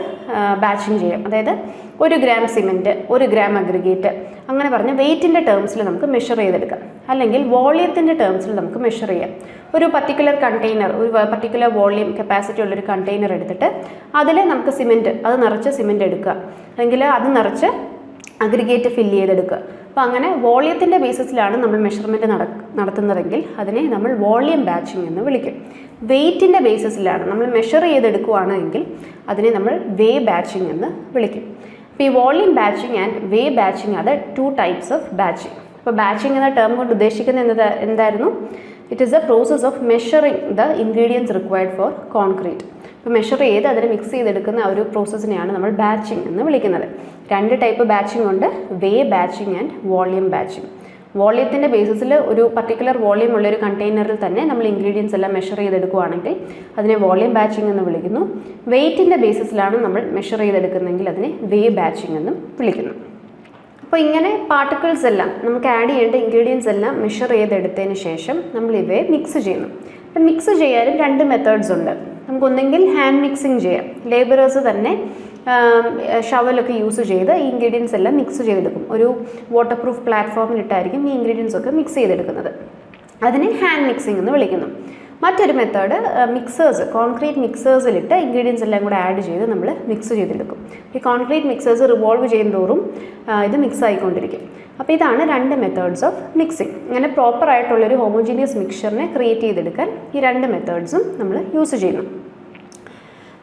S1: ബാച്ചിങ് ചെയ്യാം. അതായത് ഒരു ഗ്രാം സിമെന്റ് ഒരു ഗ്രാം അഗ്രിഗേറ്റ് അങ്ങനെ പറഞ്ഞ് വെയിറ്റിന്റെ ടേംസിൽ നമുക്ക് മെഷർ ചെയ്തെടുക്കാം. അല്ലെങ്കിൽ വോളിയത്തിന്റെ ടേംസിൽ നമുക്ക് മെഷർ ചെയ്യാം. ഒരു പർട്ടിക്കുലർ കണ്ടെയ്നർ ഒരു പർട്ടിക്കുലർ വോളിയം കപ്പാസിറ്റി ഉള്ളൊരു കണ്ടെയ്നർ എടുത്തിട്ട് അതിൽ നമുക്ക് സിമെന്റ് അത് നിറച്ച് സിമെന്റ് എടുക്കുക. അല്ലെങ്കിൽ അത് നിറച്ച് അഗ്രിഗേറ്റ് ഫില്ല് ചെയ്തെടുക്കുക. അപ്പോൾ അങ്ങനെ വോളിയത്തിന്റെ ബേസിസിലാണ് നമ്മൾ മെഷർമെന്റ് നട നടത്തുന്നതെങ്കിൽ അതിനെ നമ്മൾ വോളിയം ബാച്ചിങ് എന്ന് വിളിക്കും. വെയ്റ്റിന്റെ ബേസിസിലാണ് നമ്മൾ മെഷർ ചെയ്തെടുക്കുകയാണെങ്കിൽ അതിനെ നമ്മൾ വേ ബാച്ചിങ് എന്ന് വിളിക്കും. അപ്പോൾ ഈ volume batching and weigh batching അത് ടു ടൈപ്സ് ഓഫ് ബാച്ചിങ് അപ്പോൾ ബാച്ചിങ് എന്ന ടേം കൊണ്ട് ഉദ്ദേശിക്കുന്നത് എന്താ എന്തായിരുന്നു? It is a process of measuring the ingredients required for concrete ഇപ്പോൾ മെഷർ ചെയ്ത് അതിനെ മിക്സ് ചെയ്തെടുക്കുന്ന ഒരു പ്രോസസ്സിനെയാണ് നമ്മൾ ബാച്ചിങ് എന്ന് വിളിക്കുന്നത്. രണ്ട് ടൈപ്പ് ബാച്ചിങ് ഉണ്ട്. Weigh batching and volume batching വോളിയത്തിന്റെ ബേസിസിൽ ഒരു പർട്ടിക്കുലർ വോളിയം ഉള്ള ഒരു കണ്ടെയ്നറിൽ തന്നെ നമ്മൾ ഇൻഗ്രീഡിയൻസ് എല്ലാം മെഷർ ചെയ്തെടുക്കുകയാണെങ്കിൽ അതിനെ വോളിയം ബാച്ചിങ് എന്ന് വിളിക്കുന്നു. വെയിറ്റിന്റെ ബേസിസിലാണ് നമ്മൾ മെഷർ ചെയ്തെടുക്കുന്നതെങ്കിൽ അതിനെ വേ ബാച്ചിങ് എന്നും വിളിക്കുന്നു. അപ്പോൾ ഇങ്ങനെ പാർട്ടിക്കിൾസ് എല്ലാം നമുക്ക് ആഡ് ചെയ്യേണ്ട ഇൻഗ്രീഡിയൻസ് എല്ലാം മെഷർ ചെയ്തെടുത്തതിന് ശേഷം നമ്മൾ ഇവയെ മിക്സ് ചെയ്യുന്നു. അപ്പം മിക്സ് ചെയ്യാനും രണ്ട് മെത്തേഡ്സ് ഉണ്ട്. നമുക്കൊന്നെങ്കിൽ ഹാൻഡ് മിക്സിങ് ചെയ്യാം. ലേബറേഴ്സ് തന്നെ ഷവലൊക്കെ യൂസ് ചെയ്ത് ഈ ഇൻഗ്രീഡിയൻസ് എല്ലാം മിക്സ് ചെയ്തെടുക്കും. ഒരു വാട്ടർ പ്രൂഫ് പ്ലാറ്റ്ഫോമിലിട്ടായിരിക്കും ഈ ഇൻഗ്രീഡിയൻസ് ഒക്കെ മിക്സ് ചെയ്തെടുക്കുന്നത്. അതിനെ ഹാൻഡ് മിക്സിംഗ് എന്ന് വിളിക്കുന്നു. മറ്റൊരു മെത്തേഡ് മിക്സേഴ്സ് കോൺക്രീറ്റ് മിക്സേഴ്സിലിട്ട് ഇൻഗ്രീഡിയൻസ് എല്ലാം കൂടെ ആഡ് ചെയ്ത് നമ്മൾ മിക്സ് ചെയ്തെടുക്കും. ഈ കോൺക്രീറ്റ് മിക്സേഴ്സ് റിവോൾവ് ചെയ്യുന്നതോറും ഇത് മിക്സ് ആയിക്കൊണ്ടിരിക്കും. അപ്പോൾ ഇതാണ് രണ്ട് മെത്തേഡ്സ് ഓഫ് മിക്സിംഗ് ഇങ്ങനെ പ്രോപ്പറായിട്ടുള്ളൊരു ഹോമോജീനിയസ് മിക്സ്ചറിനെ ക്രിയേറ്റ് ചെയ്തെടുക്കാൻ ഈ രണ്ട് മെത്തേഡ്സും നമ്മൾ യൂസ് ചെയ്യുന്നു.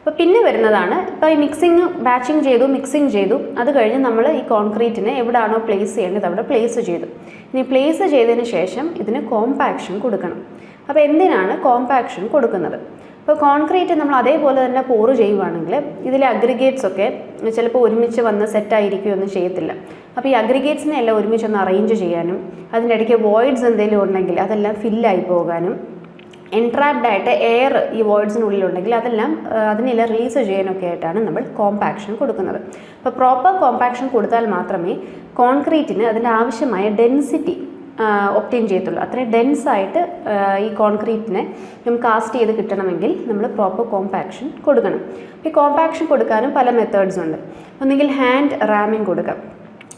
S1: അപ്പോൾ പിന്നെ വരുന്നതാണ്. ഇപ്പോൾ ഈ മിക്സിങ് ബാച്ചിങ് ചെയ്തു മിക്സിങ് ചെയ്തു. അത് കഴിഞ്ഞ് നമ്മൾ ഈ കോൺക്രീറ്റിനെ എവിടെയാണോ പ്ലേസ് ചെയ്യേണ്ടത് അവിടെ പ്ലേസ് ചെയ്തു. ഇനി പ്ലേസ് ചെയ്തതിന് ശേഷം ഇതിന് കോമ്പാക്ഷൻ കൊടുക്കണം. അപ്പോൾ എന്തിനാണ് കോമ്പാക്ഷൻ കൊടുക്കുന്നത്? ഇപ്പോൾ കോൺക്രീറ്റ് നമ്മൾ അതേപോലെ തന്നെ പോറ് ചെയ്യുവാണെങ്കിൽ ഇതിലെ അഗ്രിഗേറ്റ്സ് ഒക്കെ ചിലപ്പോൾ ഒരുമിച്ച് വന്ന് സെറ്റായിരിക്കുകയൊന്നും ചെയ്യത്തില്ല. അപ്പോൾ ഈ അഗ്രിഗേറ്റ്സിനെ എല്ലാം ഒരുമിച്ച് ഒന്ന് അറേഞ്ച് ചെയ്യാനും അതിന്റെ ഇടയ്ക്ക് വോയിഡ്സ് എന്തെങ്കിലും ഉണ്ടെങ്കിൽ അതെല്ലാം ഫില്ലായി പോകാനും എൻട്രാപ്ഡ് ആയിട്ട് എയർ ഈ വേർഡ്സിനുള്ളിലുണ്ടെങ്കിൽ അതെല്ലാം അതിനെല്ലാം റിലീസ് ചെയ്യാനൊക്കെ ആയിട്ടാണ് നമ്മൾ കോമ്പാക്ഷൻ കൊടുക്കുന്നത്. അപ്പോൾ പ്രോപ്പർ കോമ്പാക്ഷൻ കൊടുത്താൽ മാത്രമേ കോൺക്രീറ്റിന് അതിന്റെ ആവശ്യമായ ഡെൻസിറ്റി ഒപ്റ്റെയിൻ ചെയ്യത്തുള്ളൂ. അത്രയും ഡെൻസ് ആയിട്ട് ഈ കോൺക്രീറ്റിനെ നമുക്ക് കാസ്റ്റ് ചെയ്ത് കിട്ടണമെങ്കിൽ നമ്മൾ പ്രോപ്പർ കോമ്പാക്ഷൻ കൊടുക്കണം. ഈ കോമ്പാക്ഷൻ കൊടുക്കാനും പല മെത്തേഡ്സ് ഉണ്ട്. ഒന്നുകിൽ ഹാൻഡ് റാമിങ് കൊടുക്കാം.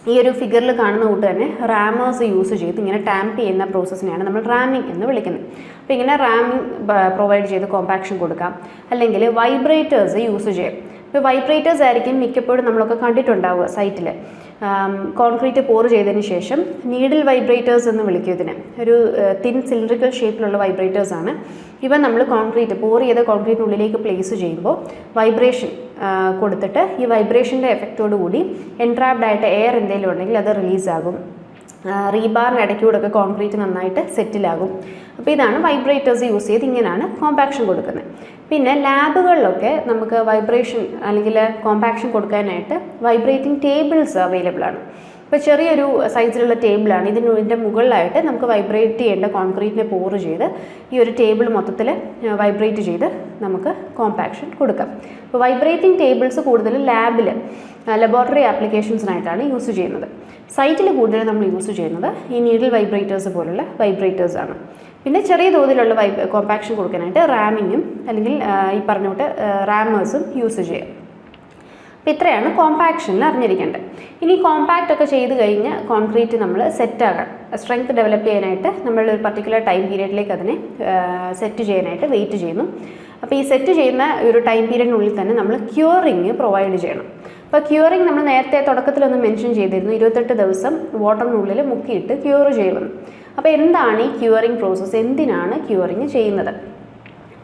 S1: ഈ ഒരു ഫിഗറിൽ കാണുന്ന കൂട്ട് തന്നെ റാമേഴ്സ് യൂസ് ചെയ്ത് ഇങ്ങനെ ടാമ്പ് ചെയ്യുന്ന പ്രോസസ്സിനെയാണ് നമ്മൾ റാമിംഗ് എന്ന് വിളിക്കുന്നത്. അപ്പോൾ ഇങ്ങനെ റാമിംഗ് പ്രൊവൈഡ് ചെയ്ത് കോമ്പാക്ഷൻ കൊടുക്കാം. അല്ലെങ്കിൽ വൈബ്രേറ്റേഴ്സ് യൂസ് ചെയ്യാം. ഇപ്പോൾ വൈബ്രേറ്റേഴ്സ് ആയിരിക്കും മിക്കപ്പോഴും നമ്മളൊക്കെ കണ്ടിട്ടുണ്ടാവുക സൈറ്റിൽ കോൺക്രീറ്റ് പോർ ചെയ്തതിന് ശേഷം നീഡിൽ വൈബ്രേറ്റേഴ്സ് എന്ന് വിളിക്കും ഇതിനെ. ഒരു തിൻ സിലിണ്ടറിക്കൽ ഷേപ്പിലുള്ള വൈബ്രേറ്റേഴ്സ് ആണ്. ഇവ നമ്മൾ കോൺക്രീറ്റ് പോർ ചെയ്ത കോൺക്രീറ്റിനുള്ളിലേക്ക് പ്ലേസ് ചെയ്യുമ്പോൾ വൈബ്രേഷൻ കൊടുത്തിട്ട് ഈ വൈബ്രേഷന്റെ എഫക്റ്റോട് കൂടി എൻട്രാപ്ഡ് ആയിട്ട് എയർ എന്തെങ്കിലും ഉണ്ടെങ്കിൽ അത് റിലീസാകും റീബാറിന് ഇടയ്ക്കൂടെ ഒക്കെ കോൺക്രീറ്റ് നന്നായിട്ട് സെറ്റിലാകും അപ്പോൾ ഇതാണ് വൈബ്രേറ്റേഴ്സ് യൂസ് ചെയ്ത് ഇങ്ങനെയാണ് കോമ്പാക്ഷൻ കൊടുക്കുന്നത്. പിന്നെ ലാബുകളിലൊക്കെ നമുക്ക് വൈബ്രേഷൻ അല്ലെങ്കിൽ കോമ്പാക്ഷൻ കൊടുക്കാനായിട്ട് വൈബ്രേറ്റിംഗ് ടേബിൾസ് അവൈലബിൾ ആണ്. ഇപ്പോൾ ചെറിയൊരു സൈസിലുള്ള ടേബിളാണ് ഇതിന് ഇതിന്റെ മുകളിലായിട്ട് നമുക്ക് വൈബ്രേറ്റ് ചെയ്യേണ്ട കോൺക്രീറ്റിനെ പോറ് ചെയ്ത് ഈ ഒരു ടേബിൾ മൊത്തത്തിൽ വൈബ്രേറ്റ് ചെയ്ത് നമുക്ക് കോമ്പാക്ഷൻ കൊടുക്കാം. അപ്പോൾ വൈബ്രേറ്റിംഗ് ടേബിൾസ് കൂടുതൽ ലാബിൽ ലബോറട്ടറി ആപ്ലിക്കേഷൻസിനായിട്ടാണ് യൂസ് ചെയ്യുന്നത്. സൈറ്റിൽ കൂടുതൽ നമ്മൾ യൂസ് ചെയ്യുന്നത് ഈ നീഡിൽ വൈബ്രേറ്റേഴ്സ് പോലുള്ള വൈബ്രേറ്റേഴ്സാണ് പിന്നെ ചെറിയ തോതിലുള്ള വൈബ് കോമ്പാക്ഷൻ കൊടുക്കാനായിട്ട് റാമിങ്ങും അല്ലെങ്കിൽ ഈ പറഞ്ഞോട്ട് റാമേഴ്സും യൂസ് ചെയ്യാം. അപ്പോൾ ഇത്രയാണ് കോമ്പാക്ഷനിൽ അറിഞ്ഞിരിക്കേണ്ടത്. ഇനി കോമ്പാക്റ്റ് ഒക്കെ ചെയ്ത് കഴിഞ്ഞ് കോൺക്രീറ്റ് നമ്മൾ സെറ്റാകാൻ സ്ട്രെങ്ത് ഡെവലപ്പ് ചെയ്യാനായിട്ട് നമ്മൾ ഒരു പർട്ടിക്കുലർ ടൈം പീരീഡിലേക്ക് അതിനെ സെറ്റ് ചെയ്യാനായിട്ട് വെയിറ്റ് ചെയ്യുന്നു. അപ്പോൾ ഈ സെറ്റ് ചെയ്യുന്ന ഒരു ടൈം പീരീഡിനുള്ളിൽ തന്നെ നമ്മൾ ക്യൂറിങ് പ്രൊവൈഡ് ചെയ്യണം. അപ്പോൾ ക്യൂറിങ് നമ്മൾ നേരത്തെ തുടക്കത്തിലൊന്ന് മെൻഷൻ ചെയ്തിരുന്നു. ഇരുപത്തെട്ട് ദിവസം വാട്ടറിനുള്ളിൽ മുക്കിയിട്ട് ക്യൂർ ചെയ്യുമെന്ന് അപ്പോൾ എന്താണ് ഈ ക്യൂറിങ് പ്രോസസ്സ് എന്തിനാണ് ക്യൂറിങ് ചെയ്യുന്നത്?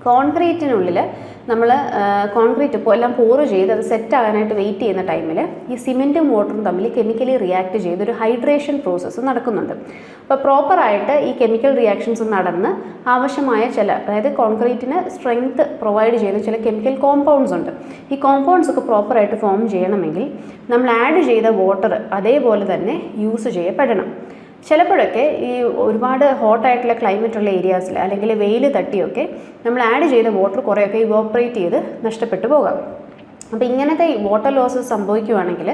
S1: കോൺക്രീറ്റിനുള്ളിൽ നമ്മൾ കോൺക്രീറ്റ് ഇപ്പോൾ എല്ലാം പോറ് ചെയ്ത് അത് സെറ്റ് ആകാനായിട്ട് വെയിറ്റ് ചെയ്യുന്ന ടൈമിൽ ഈ സിമെന്റും വാട്ടറും തമ്മിൽ കെമിക്കലി റിയാക്ട് ചെയ്ത് ഒരു ഹൈഡ്രേഷൻ പ്രോസസ്സ് നടക്കുന്നുണ്ട്. അപ്പോൾ പ്രോപ്പറായിട്ട് ഈ കെമിക്കൽ റിയാക്ഷൻസ് നടന്ന് ആവശ്യമായ ചില അതായത് കോൺക്രീറ്റിന് സ്ട്രെങ്ത് പ്രൊവൈഡ് ചെയ്യുന്ന ചില കെമിക്കൽ കോമ്പൗണ്ട്സ് ഉണ്ട്. ഈ കോമ്പൗണ്ട്സ് ഒക്കെ പ്രോപ്പറായിട്ട് ഫോം ചെയ്യണമെങ്കിൽ നമ്മൾ ആഡ് ചെയ്ത വാട്ടർ അതേപോലെ തന്നെ യൂസ് ചെയ്യപ്പെടണം. ചിലപ്പോഴൊക്കെ ഈ ഒരുപാട് ഹോട്ടായിട്ടുള്ള ക്ലൈമറ്റ് ഉള്ള ഏരിയാസിൽ അല്ലെങ്കിൽ വെയിൽ തട്ടിയൊക്കെ നമ്മൾ ആഡ് ചെയ്ത വാട്ടർ കുറേയൊക്കെ ഇവോപ്പറേറ്റ് ചെയ്ത് നഷ്ടപ്പെട്ടു പോകാം. അപ്പോൾ ഇങ്ങനത്തെ വാട്ടർ ലോസ് സംഭവിക്കുകയാണെങ്കിൽ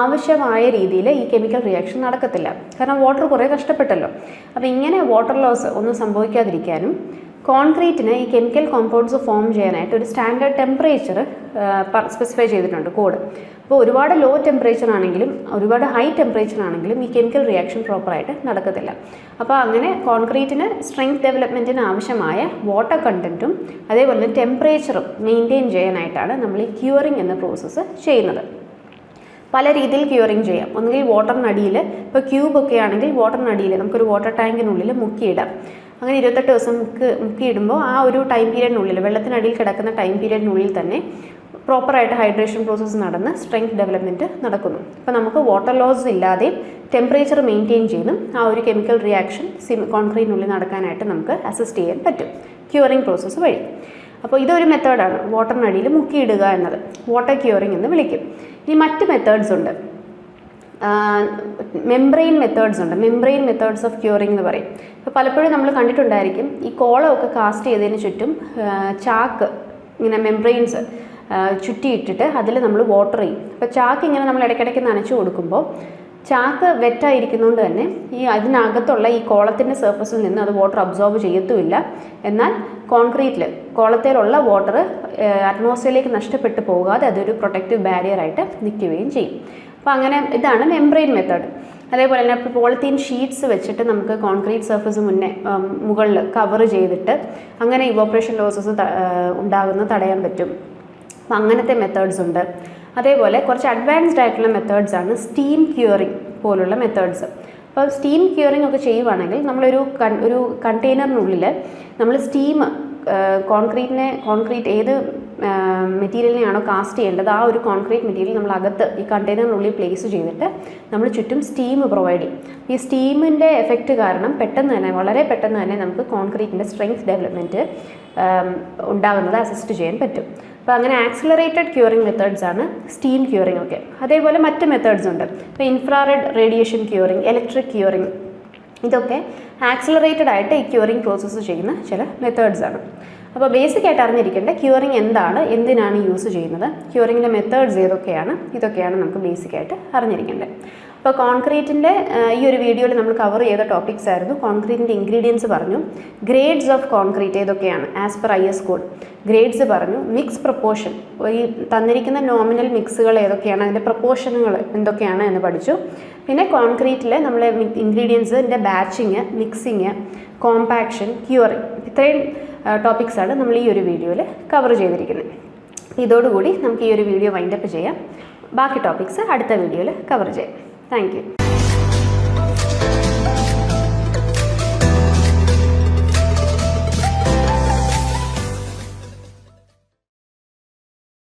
S1: ആവശ്യമായ രീതിയിൽ ഈ കെമിക്കൽ റിയാക്ഷൻ നടക്കത്തില്ല. കാരണം വാട്ടർ കുറേ നഷ്ടപ്പെട്ടല്ലോ. അപ്പോൾ ഇങ്ങനെ വാട്ടർ ലോസ് ഒന്നും സംഭവിക്കാതിരിക്കാനും കോൺക്രീറ്റിന് ഈ കെമിക്കൽ കോമ്പൗണ്ട്സ് ഫോം ചെയ്യാനായിട്ട് ഒരു സ്റ്റാൻഡേർഡ് ടെമ്പറേച്ചർ സ്പെസിഫൈ ചെയ്തിട്ടുണ്ട് കോഡ്. അപ്പോൾ ഒരുപാട് ലോ ടെമ്പറേച്ചർ ആണെങ്കിലും ഒരുപാട് ഹൈ ടെമ്പറേച്ചർ ആണെങ്കിലും ഈ കെമിക്കൽ റിയാക്ഷൻ പ്രോപ്പറായിട്ട് നടക്കത്തില്ല. അപ്പോൾ അങ്ങനെ കോൺക്രീറ്റിന് സ്ട്രെങ്ത് ഡെവലപ്മെന്റിന് ആവശ്യമായ വാട്ടർ കണ്ടന്റും അതേപോലെ തന്നെ ടെമ്പറേച്ചറും മെയിന്റെയിൻ ചെയ്യാനായിട്ടാണ് നമ്മൾ ഈ ക്യൂറിങ് എന്ന പ്രോസസ്സ് ചെയ്യുന്നത്. പല രീതിയിൽ ക്യൂറിങ് ചെയ്യാം. ഒന്നുകിൽ വാട്ടറിനടിയിൽ ഇപ്പോൾ ക്യൂബ് ഒക്കെ ആണെങ്കിൽ വാട്ടറിനടിയിൽ നമുക്കൊരു വാട്ടർ ടാങ്കിനുള്ളിൽ മുക്കിയിടാം. അങ്ങനെ ഇരുപത്തെട്ട് ദിവസം മുക്ക് മുക്കിയിടുമ്പോൾ ആ ഒരു ടൈം പീരീഡിനുള്ളിൽ വെള്ളത്തിനടിയിൽ കിടക്കുന്ന ടൈം പീരീഡിനുള്ളിൽ തന്നെ പ്രോപ്പറായിട്ട് ഹൈഡ്രേഷൻ പ്രോസസ്സ് നടന്ന് സ്ട്രെങ്ത് ഡെവലപ്മെന്റ് നടക്കുന്നു. അപ്പോൾ നമുക്ക് വാട്ടർ ലോസ് ഇല്ലാതെ ടെമ്പറേച്ചർ മെയിന്റെയിൻ ചെയ്തും ആ ഒരു കെമിക്കൽ റിയാക്ഷൻ സിം കോൺക്രീറ്റിനുള്ളിൽ നടക്കാനായിട്ട് നമുക്ക് അസിസ്റ്റ് ചെയ്യാൻ പറ്റും. ക്യൂറിങ് പ്രോസസ്സ് വഴി. അപ്പോൾ ഇതൊരു മെത്തേഡാണ്. വാട്ടറിനടിയിൽ മുക്കിയിടുക എന്നത്. വാട്ടർ ക്യൂറിങ് എന്ന് വിളിക്കും. ഇനി മറ്റ് മെത്തേഡ്സ് ഉണ്ട്. മെംബ്രെയിൻ മെത്തേഡ്സ് ഉണ്ട്. മെംബ്രെയിൻ മെത്തേഡ്സ് ഓഫ് ക്യൂറിംഗ് എന്ന് പറയും. ഇപ്പോൾ പലപ്പോഴും നമ്മൾ കണ്ടിട്ടുണ്ടായിരിക്കും ഈ കോളമൊക്കെ കാസ്റ്റ് ചെയ്തതിന് ചുറ്റും ചാക്ക് ഇങ്ങനെ മെംബ്രെയിൻസ് ചുറ്റിയിട്ടിട്ട് അതിൽ നമ്മൾ വാട്ടർ ചെയ്യും. അപ്പോൾ ചാക്ക് ഇങ്ങനെ നമ്മൾ ഇടയ്ക്കിടയ്ക്ക് നനച്ചു കൊടുക്കുമ്പോൾ ചാക്ക് വെറ്റായിരിക്കുന്നതുകൊണ്ട് തന്നെ ഈ അതിനകത്തുള്ള ഈ കോളത്തിന്റെ സർഫസിൽ നിന്ന് അത് വാട്ടർ അബ്സോർബ് ചെയ്യത്തുമില്ല. എന്നാൽ കോൺക്രീറ്റിൽ കോളത്തിലുള്ള വാട്ടർ അറ്റ്മോസ്ഫിയറിലേക്ക് നഷ്ടപ്പെട്ടു പോകാതെ അതൊരു പ്രൊട്ടക്റ്റീവ് ബാരിയറായിട്ട് നിൽക്കുകയും ചെയ്യും. അപ്പോൾ അങ്ങനെ ഇതാണ് മെംബ്രെയിൻ മെത്തേഡ് അതേപോലെ തന്നെ പോളിത്തീൻ ഷീറ്റ്സ് വെച്ചിട്ട് നമുക്ക് കോൺക്രീറ്റ് സർഫസ് മുന്നേ മുകളിൽ കവർ ചെയ്തിട്ട് അങ്ങനെ ഇവോപ്പറേഷൻ ലോസസ് ഉണ്ടാകുന്നത് തടയാൻ പറ്റും. അപ്പം അങ്ങനത്തെ മെത്തേഡ്സ് ഉണ്ട്. അതേപോലെ കുറച്ച് അഡ്വാൻസ്ഡ് ആയിട്ടുള്ള മെത്തേഡ്സ് ആണ് സ്റ്റീം ക്യൂറിങ് പോലുള്ള മെത്തേഡ്സ് അപ്പോൾ സ്റ്റീം ക്യൂറിംഗ് ഒക്കെ ചെയ്യുവാണെങ്കിൽ നമ്മളൊരു കൺ ഒരു കണ്ടെയ്നറിനുള്ളിൽ നമ്മൾ സ്റ്റീം കോൺക്രീറ്റിനെ കോൺക്രീറ്റ് ഏത് മെറ്റീരിയലിനെയാണോ കാസ്റ്റ് ചെയ്യേണ്ടത് ആ ഒരു കോൺക്രീറ്റ് മെറ്റീരിയൽ നമ്മൾ അകത്ത് ഈ കണ്ടെയ്നറിനുള്ളിൽ പ്ലേസ് ചെയ്തിട്ട് നമ്മൾ ചുറ്റും സ്റ്റീം പ്രൊവൈഡ് ചെയ്യും. ഈ സ്റ്റീമിന്റെ എഫക്റ്റ് കാരണം പെട്ടെന്ന് തന്നെ വളരെ പെട്ടെന്ന് തന്നെ നമുക്ക് കോൺക്രീറ്റിന്റെ സ്ട്രെങ്ത് ഡെവലപ്മെന്റ് ഉണ്ടാകുന്നത് അസിസ്റ്റ് ചെയ്യാൻ പറ്റും. അപ്പോൾ അങ്ങനെ ആക്സിലറേറ്റഡ് ക്യൂറിംഗ് മെത്തേഡ്സ് ആണ് സ്റ്റീം ക്യൂറിംഗ് ഒക്കെ. അതേപോലെ മറ്റ് മെത്തേഡ്സ് ഉണ്ട്. ഇപ്പോൾ infrared radiation curing electric curing ഇതൊക്കെ ആക്സിലറേറ്റഡ് ആയിട്ട് ഈ ക്യൂറിങ് പ്രോസസ്സ് ചെയ്യുന്ന ചില മെത്തേഡ്സ് ആണ്. അപ്പോൾ ബേസിക് ആയിട്ട് അറിഞ്ഞിരിക്കേണ്ട ക്യൂറിങ് എന്താണ് എന്തിനാണ് യൂസ് ചെയ്യുന്നത് ക്യൂറിങ്ങിന്റെ മെത്തേഡ്സ് ഏതൊക്കെയാണ് ഇതൊക്കെയാണ് നമുക്ക് ബേസിക് ആയിട്ട് അറിഞ്ഞിരിക്കേണ്ടത്. അപ്പോൾ കോൺക്രീറ്റിന്റെ ഈ ഒരു വീഡിയോയിൽ നമ്മൾ കവർ ചെയ്ത ടോപ്പിക്സ് ആയിരുന്നു. കോൺക്രീറ്റിന്റെ ഇൻഗ്രീഡിയൻസ് പറഞ്ഞു. ഗ്രേഡ്സ് ഓഫ് കോൺക്രീറ്റ് ഏതൊക്കെയാണ്? As per I S code grades പറഞ്ഞു. മിക്സ് പ്രപ്പോർഷൻ ഈ തന്നിരിക്കുന്ന നോമിനൽ മിക്സുകൾ ഏതൊക്കെയാണ്? അതിന്റെ പ്രപ്പോർഷനുകൾ എന്തൊക്കെയാണ് എന്ന് പഠിച്ചു. പിന്നെ കോൺക്രീറ്റിൽ നമ്മൾ ഇൻഗ്രീഡിയൻസിന്റെ ബാച്ചിങ് മിക്സിങ് കോമ്പാക്ഷൻ ക്യൂറിങ് ഇത്രയും ടോപ്പിക്സാണ് നമ്മൾ ഈ ഒരു വീഡിയോയിൽ കവർ ചെയ്തിരിക്കുന്നത്. ഇതോടുകൂടി നമുക്ക് ഈ ഒരു വീഡിയോ വൈൻഡപ്പ് ചെയ്യാം. ബാക്കി ടോപ്പിക്സ് അടുത്ത വീഡിയോയിൽ കവർ ചെയ്യാം. താങ്ക്